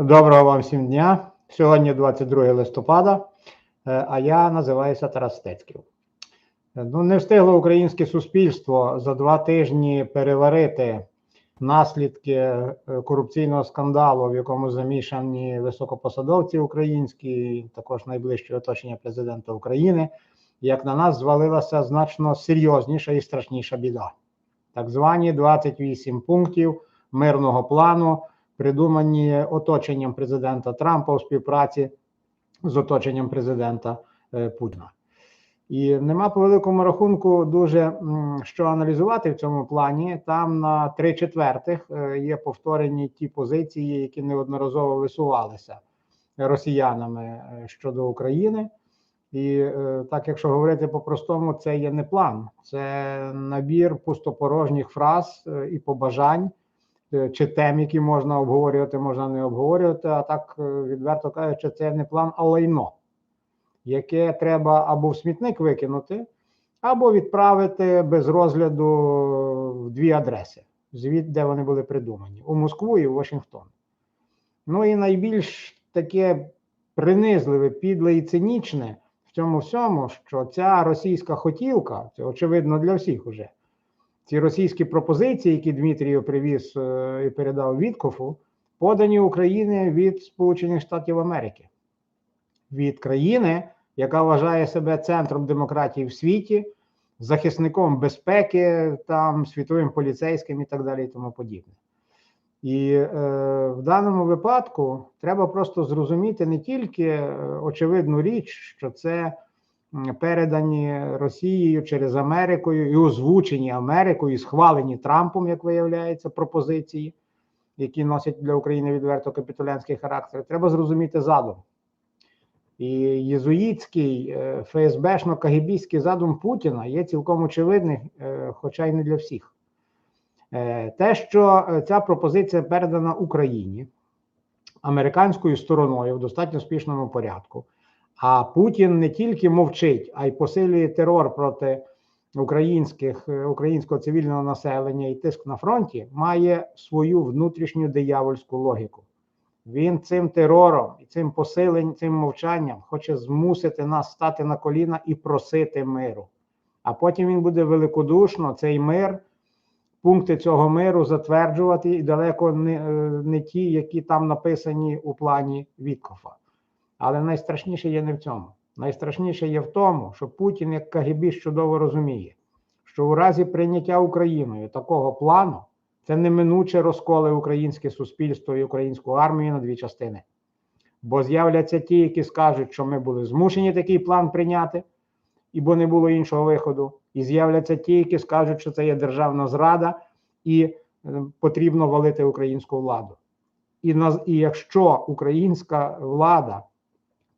Доброго вам всім дня. Сьогодні 22 листопада, е, а я називаюся Тарас Стецьків. Е, Ну, не встигло українське суспільство за два тижні переварити наслідки е, корупційного скандалу, в якому замішані високопосадовці українські, також найближче оточення президента України. Як на нас звалилася значно серйозніша і страшніша біда. Так звані 28 пунктів мирного плану придумані оточенням президента Трампа у співпраці з оточенням президента е, Путіна. І нема по великому рахунку дуже що аналізувати в цьому плані. Там на три четвертих е, є повторені ті позиції, які неодноразово висувалися росіянами е, щодо України. І так, якщо говорити по-простому, це є не план, це набір пустопорожніх фраз і побажань чи тем, які можна обговорювати, можна не обговорювати. А так, е, відверто кажучи, це не план, а лайно, яке треба або в смітник викинути, або відправити без розгляду в дві адреси, звід, де вони були придумані: у Москву і в Вашингтон. Ну і найбільш таке принизливе, підле і цинічне в цьому всьому, що ця російська хотілка, це очевидно для всіх уже. Ці російські пропозиції, які Дмитрію привіз е, і передав Віткофу, подані Україні від Сполучених Штатів Америки, від країни, яка вважає себе центром демократії в світі, захисником безпеки, там світовим поліцейським і так далі, і тому подібне. І е, в даному випадку треба просто зрозуміти не тільки е, очевидну річ, що це передані Росією через Америкою і озвучені Америкою, і схвалені Трампом, як виявляється, пропозиції, які носять для України відверто капітулянський характер. Треба зрозуміти задум. І єзуїтський, е, ФСБшно-кагібійський задум Путіна є цілком очевидний, е, хоча й не для всіх. Е, Те, що ця пропозиція передана Україні американською стороною в достатньо успішному порядку, а Путін не тільки мовчить, а й посилює терор проти українських, е, українського цивільного населення і тиск на фронті, має свою внутрішню диявольську логіку. Він цим терором і цим посиленням, цим мовчанням хоче змусити нас стати на коліна і просити миру. А потім він буде великодушно цей мир пункти цього миру затверджувати і далеко не, е, не ті, які там написані у плані Віткофа. Але найстрашніше є не в цьому. Найстрашніше є в тому, що Путін, як КГБ, чудово розуміє, що у разі прийняття Україною такого плану це неминуче розколи українське суспільство і українську армію на дві частини. Бо з'являться ті, які скажуть, що ми були змушені такий план прийняти, і бо не було іншого виходу. І з'являться ті, які скажуть, що це є державна зрада, і е, потрібно валити українську владу. І, на, і якщо українська влада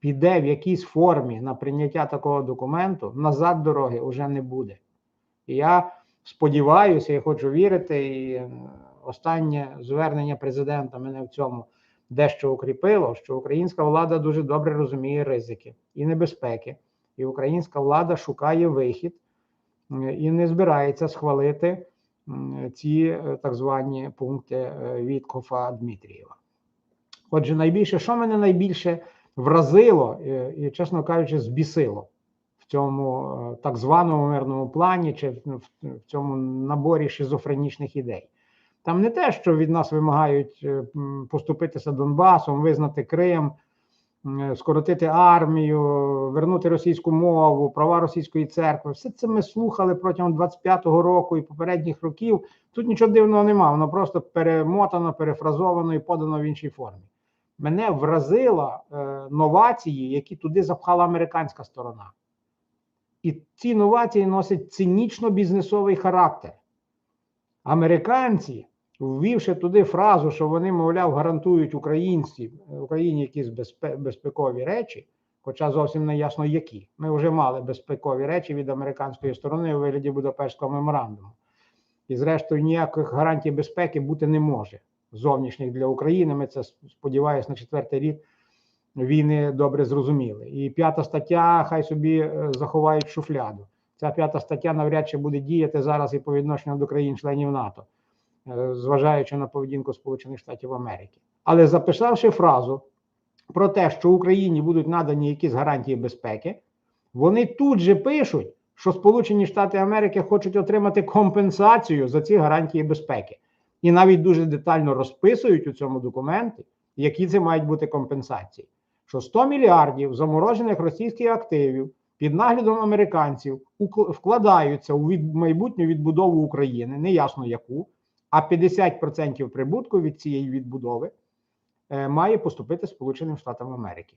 піде в якійсь формі на прийняття такого документу, назад дороги вже не буде. І я сподіваюся, я хочу вірити, і е, останнє звернення президента мене в цьому дещо укріпило, що українська влада дуже добре розуміє ризики і небезпеки, і українська влада шукає вихід е, і не збирається схвалити ці е, так звані пункти е, Віткофа Дмитрієва. Отже, найбільше, що мене найбільше вразило е, і, чесно кажучи, збісило в цьому е, так званому мирному плані чи в, цьому наборі шизофренічних ідей. Там не те, що від нас вимагають е, поступитися Донбасом, визнати Крим, скоротити армію, вернути російську мову, права російської церкви. Все це ми слухали протягом 25-го року і попередніх років. Тут нічого дивного немає, воно просто перемотано, перефразовано і подано в іншій формі. Мене вразило е, новації, які туди запхала американська сторона. І ці новації носять цинічно-бізнесовий характер. Американці, ввівши туди фразу, що вони, мовляв, гарантують українці, Україні якісь безпе, безпекові речі, хоча зовсім не ясно які. Ми вже мали безпекові речі від американської сторони у вигляді Будапештського меморандуму. І, зрештою, ніяких гарантій безпеки бути не може зовнішніх для України. Ми це сподіваюся на четвертий рік війни добре зрозуміли. І п'ята стаття, хай собі е, заховають шуфляду. Ця п'ята стаття навряд чи буде діяти зараз і по відношенню до країн-членів НАТО, е, зважаючи на поведінку Сполучених Штатів Америки. Але записавши фразу про те, що Україні будуть надані якісь гарантії безпеки, вони тут же пишуть, що Сполучені Штати Америки хочуть отримати компенсацію за ці гарантії безпеки. І навіть дуже детально розписують у цьому документі, які це мають бути компенсації. Що 100 мільярдів заморожених російських активів під наглядом американців вкладаються у від, майбутню відбудову України, неясно яку, а 50% прибутку від цієї відбудови е, має поступити Сполученим Штатам Америки.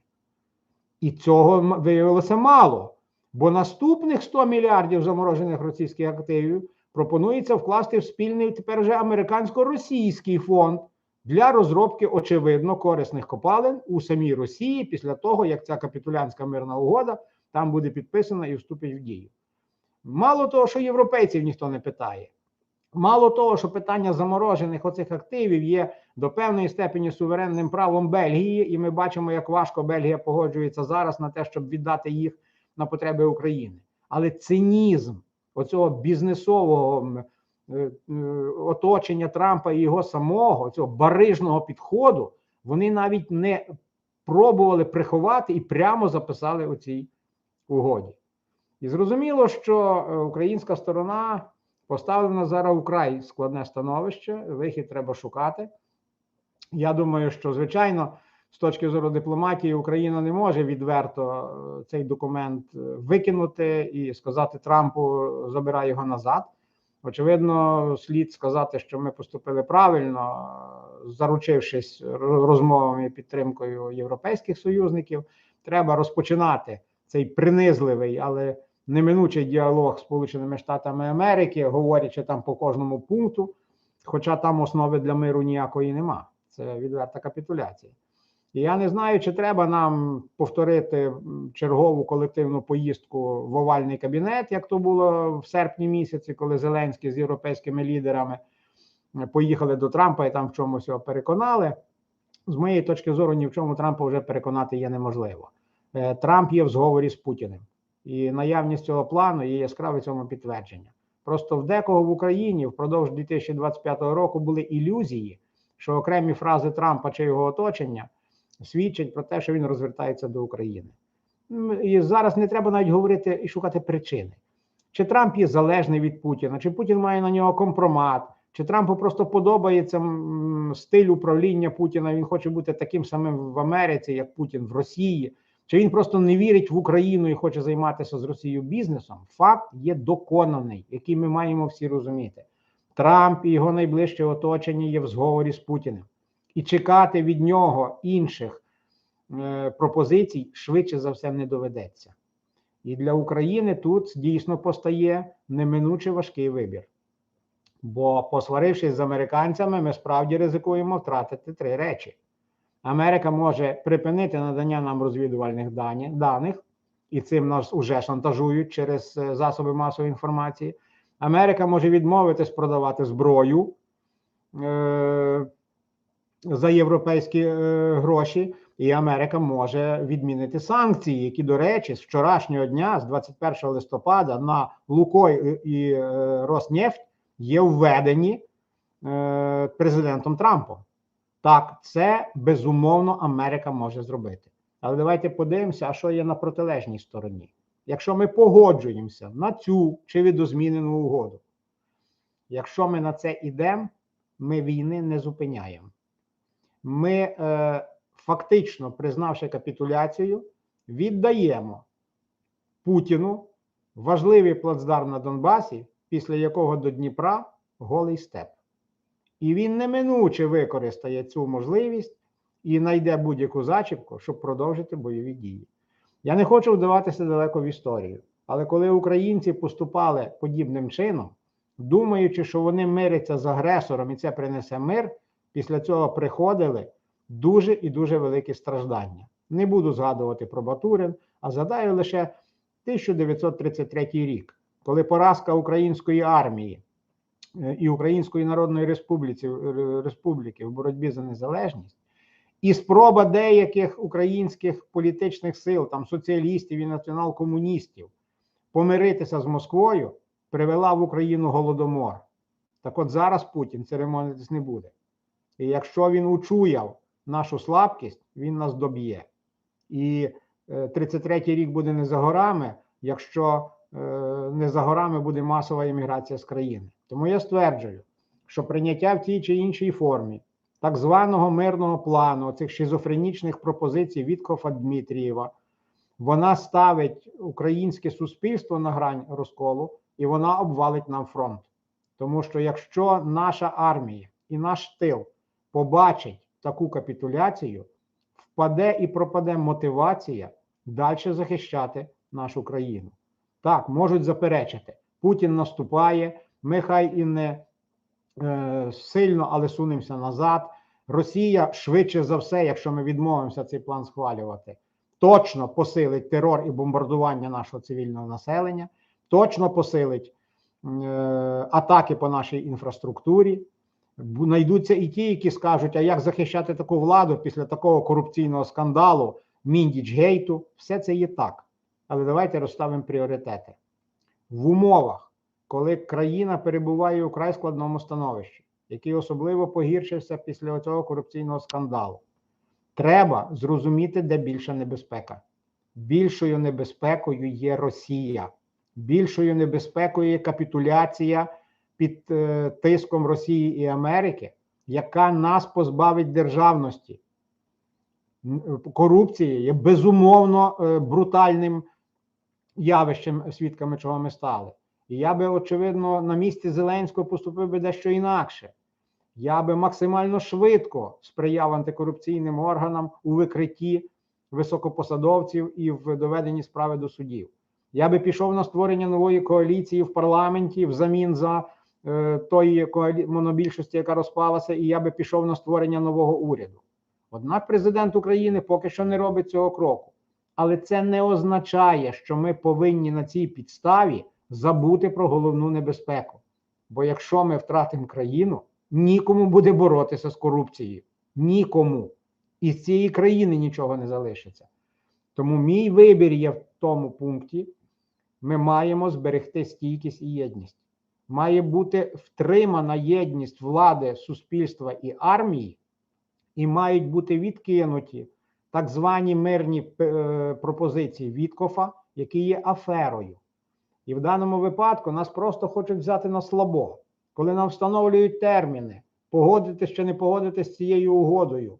І цього виявилося мало, бо наступних 100 мільярдів заморожених російських активів пропонується вкласти в спільний тепер вже американсько-російський фонд для розробки очевидно корисних копалин у самій Росії після того, як ця капітулянська мирна угода там буде підписана і вступить в дію. Мало того, що європейців ніхто не питає. Мало того, що питання заморожених оцих активів є до певної степені суверенним правом Бельгії, і ми бачимо, як важко Бельгія погоджується зараз на те, щоб віддати їх на потреби України. Але цинізм оцього бізнесового е, оточення Трампа і його самого, цього барижного підходу, вони навіть не пробували приховати і прямо записали у цій угоді. І зрозуміло, що е, українська сторона поставлена зараз вкрай складне становище, вихід треба шукати. Я думаю, що звичайно, з точки зору дипломатії, Україна не може відверто е, цей документ е, викинути і сказати Трампу, забирай його назад. Очевидно, слід сказати, що ми поступили правильно, е, заручившись розмовами і підтримкою європейських союзників. Треба розпочинати цей принизливий, але неминучий діалог з Сполученими Штатами Америки, говорячи там по кожному пункту, хоча там основи для миру ніякої нема. Це відверта капітуляція. І я не знаю, чи треба нам повторити чергову колективну поїздку в овальний кабінет, як то було в серпні місяці, коли Зеленський з європейськими лідерами е, поїхали до Трампа і там в чомусь його переконали. З моєї точки зору, ні в чому Трампа вже переконати є неможливо. Е, Трамп є в зговорі з Путіним, і наявність цього плану є яскраве цьому підтвердження. Просто в декого в Україні впродовж 2025 року були ілюзії, що окремі фрази Трампа чи його оточення свідчать про те, що він розвертається до України. І зараз не треба навіть говорити і шукати причини. Чи Трамп є залежний від Путіна, чи Путін має на нього компромат, чи Трампу просто подобається стиль управління Путіна. Він хоче бути таким самим в Америці, як Путін в Росії, чи він просто не вірить в Україну і хоче займатися з Росією бізнесом. Факт є доконаний, який ми маємо всі розуміти. Трамп і його найближче оточення є в зговорі з Путіним, і чекати від нього інших е, пропозицій швидше за все не доведеться. І для України тут дійсно постає неминуче важкий вибір. Бо, посварившись з американцями, ми справді ризикуємо втратити три речі. Америка може припинити надання нам розвідувальних даних, і цим нас уже шантажують через е, засоби масової інформації. Америка може відмовитись продавати зброю е, за європейські е, гроші, і Америка може відмінити санкції, які, до речі, з вчорашнього дня, з 21 листопада, на Лукой і е, Роснефть є введені е, президентом Трампом. Так, це безумовно Америка може зробити. Але давайте подивимося, а що є на протилежній стороні. Якщо ми погоджуємося на цю чи відозмінену угоду, якщо ми на це йдемо, ми війни не зупиняємо. Ми е, фактично, признавши капітуляцію, віддаємо Путіну важливий плацдарм на Донбасі, після якого до Дніпра голий степ. І він неминуче використає цю можливість і знайде будь-яку зачіпку, щоб продовжити бойові дії. Я не хочу вдаватися далеко в історію, але коли українці поступали подібним чином, думаючи, що вони миряться з агресором і це принесе мир, після цього приходили дуже і дуже великі страждання. Не буду згадувати про Батурин, а згадаю лише 1933 рік, коли поразка української армії е, і Української Народної Республіки, Республіки в боротьбі за незалежність, і спроба деяких українських політичних сил, там соціалістів і націонал-комуністів, помиритися з Москвою, привела в Україну голодомор. Так от зараз Путін церемонитись не буде. І якщо він учуяв нашу слабкість, він нас доб'є. І е, 33-й рік буде не за горами, якщо е, не за горами буде масова імміграція з країни. Тому я стверджую, що прийняття в тій чи іншій формі так званого мирного плану, цих шизофренічних пропозицій Віткофа Дмитрієва, вона ставить українське суспільство на грань розколу і вона обвалить нам фронт. Тому що якщо наша армія і наш тил побачить таку капітуляцію, впаде і пропаде мотивація далі захищати нашу країну. Так, можуть заперечити. Путін наступає, ми хай і не е, сильно, але сунемося назад. Росія швидше за все, якщо ми відмовимося цей план схвалювати, точно посилить терор і бомбардування нашого цивільного населення, точно посилить е, атаки по нашій інфраструктурі. Найдуться і ті, які скажуть, а як захищати таку владу після такого корупційного скандалу, Міндічгейту. Все це є так. Але давайте розставимо пріоритети. В умовах, коли країна перебуває у край складному становищі, який особливо погіршився після цього корупційного скандалу, треба зрозуміти, де більша небезпека. Більшою небезпекою є Росія, більшою небезпекою є капітуляція під е, тиском Росії і Америки, яка нас позбавить державності. М, Корупція є безумовно е, брутальним явищем, свідками чого ми стали. І я би, очевидно, на місці Зеленського поступив би дещо інакше. Я би максимально швидко сприяв антикорупційним органам у викритті високопосадовців і в доведенні справи до судів. Я би пішов на створення нової коаліції в парламенті взамін за тої коалі... монобільшості, яка розпалася, і я би пішов на створення нового уряду. Однак президент України поки що не робить цього кроку. Але це не означає, що ми повинні на цій підставі забути про головну небезпеку. Бо якщо ми втратимо країну, нікому буде боротися з корупцією. Нікому. І з цієї країни нічого не залишиться. Тому мій вибір є в тому пункті: ми маємо зберегти стійкість і єдність. Має бути втримана єдність влади, суспільства і армії, і мають бути відкинуті так звані мирні е, пропозиції Віткофа, які є аферою. І в даному випадку нас просто хочуть взяти на слабо, коли нам встановлюють терміни, погодитись чи не погодитись з цією угодою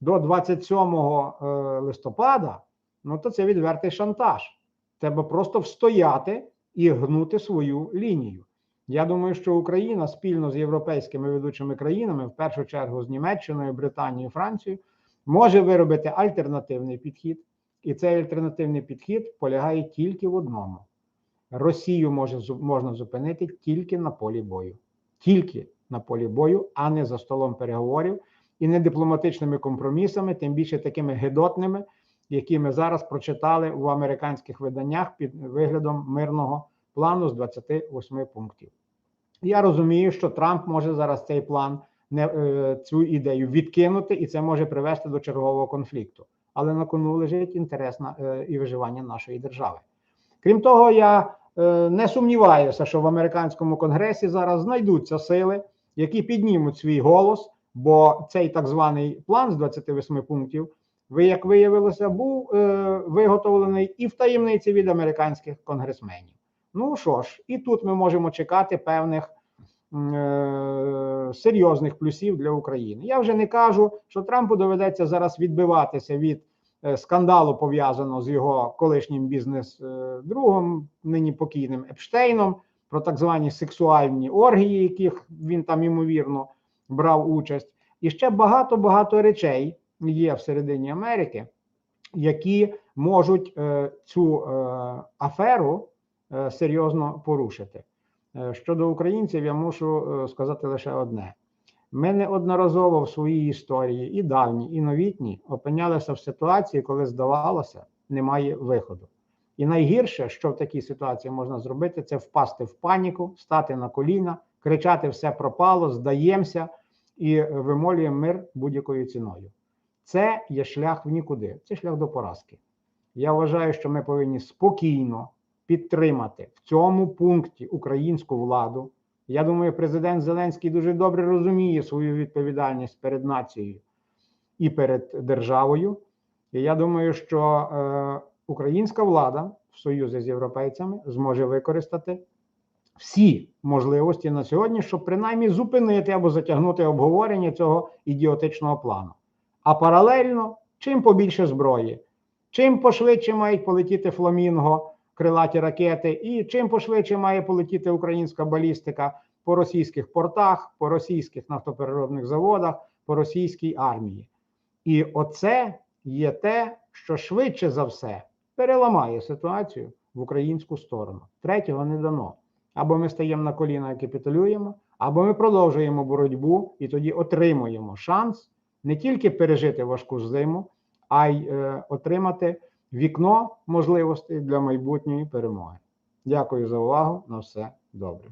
до 27 е, листопада, ну то це відвертий шантаж. Треба просто встояти і гнути свою лінію. Я думаю, що Україна спільно з європейськими ведучими країнами, в першу чергу з Німеччиною, Британією, Францією, може виробити альтернативний підхід. І цей альтернативний підхід полягає тільки в одному: Росію може можна зупинити тільки на полі бою, тільки на полі бою, а не за столом переговорів і не дипломатичними компромісами, тим більше такими гидотними, які ми зараз прочитали в американських виданнях під виглядом мирного плану з 28 пунктів. Я розумію, що Трамп може зараз цей план не е, цю ідею відкинути, і це може привести до чергового конфлікту. Але на кону лежить інтерес на, е, і виживання нашої держави. Крім того, я е, не сумніваюся, що в американському конгресі зараз знайдуться сили, які піднімуть свій голос, бо цей так званий план з 28 пунктів, ви як виявилося, був виготовлений і в таємниці від американських конгресменів. Ну що ж, і тут ми можемо чекати певних е, серйозних плюсів для України. Я вже не кажу, що Трампу доведеться зараз відбиватися від е, скандалу, пов'язаного з його колишнім бізнес-другом, нині покійним Епштейном, про так звані сексуальні оргії, яких він там ймовірно брав участь. І ще багато-багато речей є всередині Америки, які можуть е, цю е, аферу серйозно порушити. Е, Щодо українців, я мушу е, сказати лише одне: ми неодноразово в своїй історії, і давній, і новітній, опинялися в ситуації, коли здавалося, немає виходу. І найгірше, що в такій ситуації можна зробити, це впасти в паніку, стати на коліна, кричати все пропало, здаємося і е, вимолюємо мир будь-якою ціною. Це є шлях в нікуди, це шлях до поразки. Я вважаю, що ми повинні спокійно підтримати в цьому пункті українську владу. Я думаю, президент Зеленський дуже добре розуміє свою відповідальність перед нацією. і перед державою. І я думаю, що е, українська влада в союзі з європейцями зможе використати всі можливості на сьогодні, щоб принаймні зупинити або затягнути обговорення цього ідіотичного плану. А паралельно, чим побільше зброї, чим пошвидше мають полетіти фламінго, крилаті ракети, і чим пошвидше має полетіти українська балістика по російських портах, по російських нафтопереробних заводах, по російській армії. І оце є те, що швидше за все переламає ситуацію в українську сторону. Третього не дано. Або ми стаємо на коліна і капітулюємо, або ми продовжуємо боротьбу і тоді отримуємо шанс не тільки пережити важку зиму, а й е, отримати вікно можливостей для майбутньої перемоги. Дякую за увагу. На все добре.